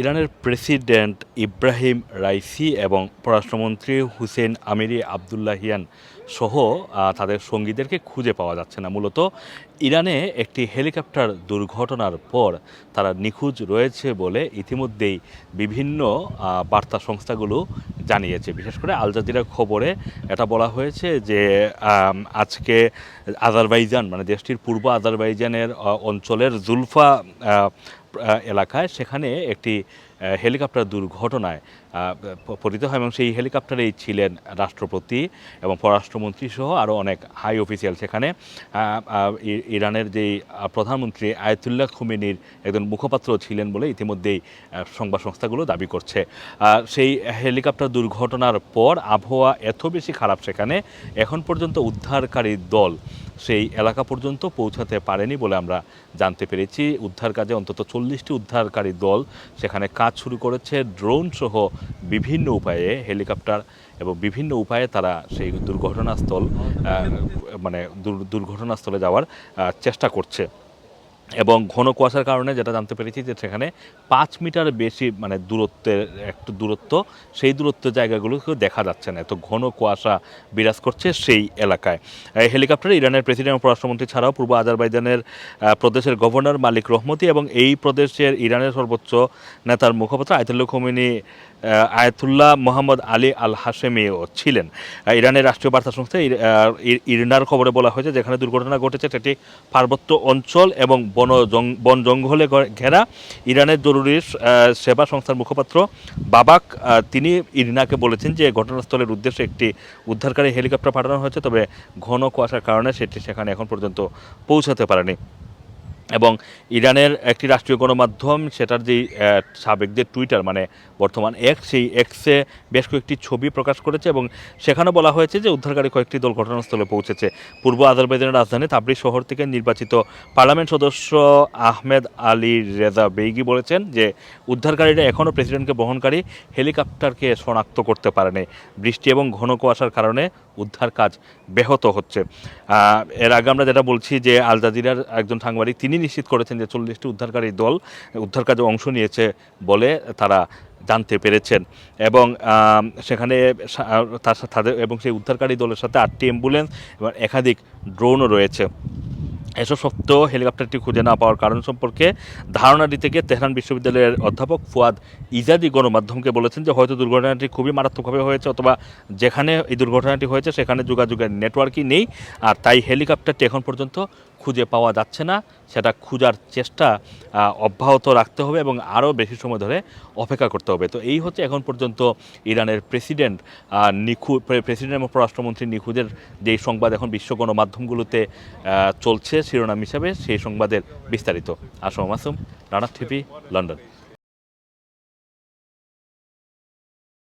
ইরানের president Ebrahim Raisi এবং পররাষ্ট্রমন্ত্রী হুসেন আমিরি আবদুল্লাহিয়ান সহ তাদের সঙ্গীদেরকে খুঁজে পাওয়া যাচ্ছে না। মূলত ইরানে একটি হেলিকপ্টার দুর্ঘটনার পর তারা নিখোঁজ রয়েছে বলে ইতিমধ্যেই বিভিন্ন বার্তা সংস্থাগুলো জানিয়েছে। বিশেষ করে আল খবরে এটা বলা হয়েছে যে আজকে আজারবাইজান মানে দেশটির পূর্ব আজারবাইজানের অঞ্চলের জুলফা এলাকায় সেখানে একটি হেলিকপ্টার দুর্ঘটনায় পতিত হয় এবং সেই হেলিকপ্টারেই ছিলেন রাষ্ট্রপতি এবং পররাষ্ট্রমন্ত্রী সহ আরও অনেক হাই অফিসিয়াল সেখানে। ইরানের যেই প্রধানমন্ত্রী আয়তুল্লাহ খুমেনির একজন মুখপাত্র ছিলেন বলে ইতিমধ্যেই সংবাদ সংস্থাগুলো দাবি করছে। সেই হেলিকপ্টার দুর্ঘটনার পর আবহাওয়া এত বেশি খারাপ সেখানে, এখন পর্যন্ত উদ্ধারকারী দল সেই এলাকা পর্যন্ত পৌঁছাতে পারেনি বলে আমরা জানতে পেরেছি। উদ্ধার কাজে অন্তত চল্লিশটি উদ্ধারকারী দল সেখানে কাজ শুরু করেছে। ড্রোন সহ বিভিন্ন উপায়ে হেলিকপ্টার এবং বিভিন্ন উপায়ে তারা সেই দুর্ঘটনাস্থল মানে দুর্ঘটনাস্থলে যাওয়ার চেষ্টা করছে। এবং ঘন কুয়াশার কারণে যেটা জানতে পেরেছি যে সেখানে পাঁচ মিটার বেশি মানে দূরত্বের একটু দূরত্ব, সেই দূরত্বের জায়গাগুলোকেও দেখা যাচ্ছে না। এত ঘন কুয়াশা বিরাজ করছে সেই এলাকায়। হেলিকপ্টারে ইরানের প্রেসিডেন্ট পররাষ্ট্রমন্ত্রী ছাড়াও পূর্ব আজারবাইজানের প্রদেশের গভর্নর মালিক রহমতি এবং এই প্রদেশের ইরানের সর্বোচ্চ নেতার মুখপাত্র Ayatollah Khomeini Ayatollah Mohammad Ali al হাশেমিও ছিলেন ইরানের রাষ্ট্রীয় বার্তা সংস্থা ইর- ইরনার খবরে বলা হয়েছে যেখানে দুর্ঘটনা ঘটেছে, সেটি পার্বত্য অঞ্চল এবং বন বন জঙ্গলে ঘেরা। ইরানের জরুরি সেবা সংস্থার মুখপাত্র বাবাক তিনি ইরিনাকে বলেছেন যে ঘটনাস্থলের উদ্দেশ্যে একটি উদ্ধারকারী হেলিকপ্টার পাঠানো হয়েছে, তবে ঘন কুয়াশার কারণে সেটি সেখানে এখন পর্যন্ত পৌঁছাতে পারেনি। এবং ইরানের একটি রাষ্ট্রীয় গণমাধ্যম সেটার আহ, সাবেক যে টুইটার মানে বর্তমান এক্স সেই এক্সে বেশ কয়েকটি ছবি প্রকাশ করেছে এবং সেখানে বলা হয়েছে যে উদ্ধারকারী কয়েকটি দল ঘটনাস্থলে পৌঁছেছে। পূর্ব আজারবাইজানের রাজধানী তাবরি শহর থেকে নির্বাচিত পার্লামেন্ট সদস্য আহমেদ আলী রেজা বেইগি বলেছেন যে উদ্ধারকারীরা এখনও প্রেসিডেন্টকে বহনকারী হেলিকপ্টারকে শনাক্ত করতে পারেনি। বৃষ্টি এবং ঘন কুয়াশার কারণে উদ্ধার কাজ ব্যাহত হচ্ছে। এর আগে আমরা যেটা বলছি যে আল জাজিরার একজন সাংবাদিক তিনি নিশ্চিত করেছেন যে চল্লিশটি উদ্ধারকারী দল, উদ্ধার কাজে অংশ নিয়েছে বলে তারা জানতে পেরেছেন। এবং সেখানে তার তাদের এবং সেই উদ্ধারকারী দলের সাথে আটটি অ্যাম্বুলেন্স এবং একাধিক ড্রোনও রয়েছে। এসব সত্ত্বেও হেলিকপ্টারটি খুঁজে না পাওয়ার কারণ সম্পর্কে ধারণা দিতে গিয়ে তেহরান বিশ্ববিদ্যালয়ের অধ্যাপক ফুয়াদ ইজাদি গণমাধ্যমকে বলেছেন যে হয়তো দুর্ঘটনাটি খুবই মারাত্মকভাবে হয়েছে অথবা যেখানে এই দুর্ঘটনাটি হয়েছে সেখানে যোগাযোগের নেটওয়ার্কই নেই, আর তাই হেলিকপ্টারটি এখন পর্যন্ত খুঁজে পাওয়া যাচ্ছে না। সেটা খোঁজার চেষ্টা অব্যাহত রাখতে হবে এবং আরও বেশি সময় ধরে অপেক্ষা করতে হবে। তো এই হচ্ছে এখন পর্যন্ত ইরানের প্রেসিডেন্ট নিখু প্রেসিডেন্ট এবং পররাষ্ট্রমন্ত্রী নিখুঁজের যেই সংবাদ এখন বিশ্ব গণমাধ্যমগুলোতে চলছে শিরোনাম হিসাবে সেই সংবাদের বিস্তারিত। Assam আসুম Rana TV, London.